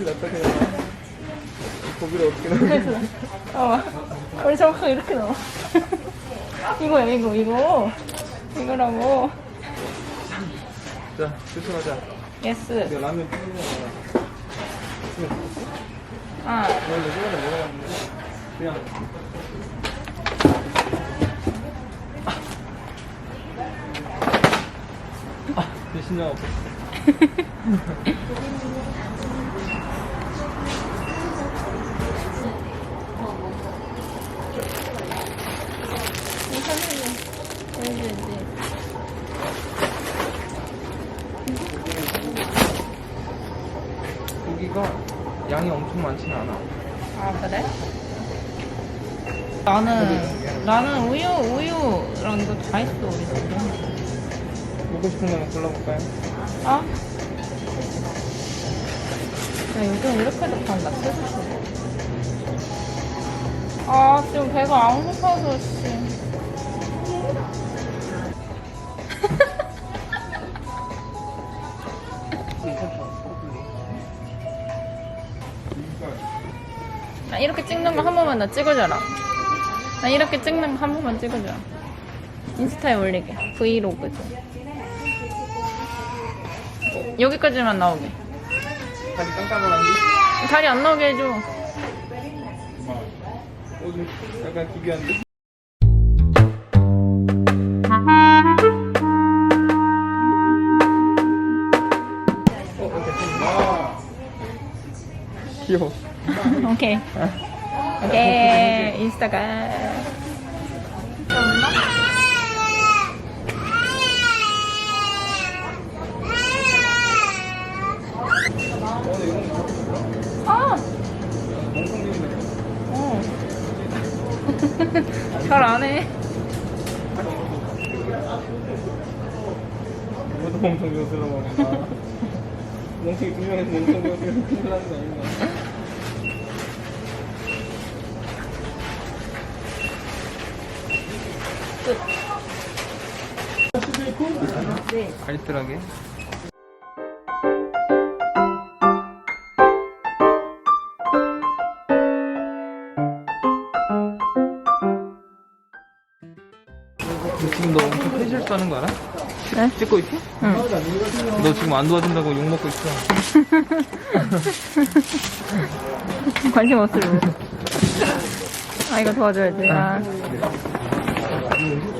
큰일 났다 그냥 고기를 어떻게 넣어? 우리 정확하게 이렇게 넣어. 이거야, 이거, 이거. 이거라고. 자, 조심하자. 예스. 라면 아. 그냥. 아, 대신 나 고기가 양이 엄청 많지는 않아. 아, 그래? 나는, 나는 우유, 우유랑 이거 다 있어, 우리 집에. 먹고 싶은 거는 골라볼까요? 아? 야, 요즘 이렇게도 판다, 스시로. 아, 지금 배가 안 고파서, 씨. 나 이렇게 찍는 거 한 번만 나 찍어줘라. 나 이렇게 찍는 거 한 번만 찍어줘. 인스타에 올리게. 브이로그 좀. 여기까지만 나오게. 다리 깜깜한지? 다리 안 나오게 해줘. 어디 약간 기괴한데? 어, 오케이. 귀여워. 오케이. 오케이. 인스타가. 아! 어. 잘안 해. 이것도 멍청 교수라고 하니까. 멍청이 두 명에서 멍청 교수가 큰일 나는 거 아닌가? 끝. 알뜰하게. 너 지금 너 엄청 큰 실수하는 거 알아? 네? 찍고 있지? 응. 너 지금 안 도와준다고 욕 먹고 있어. 관심 없으면. 아, 이거 도와줘야지. 아. 음.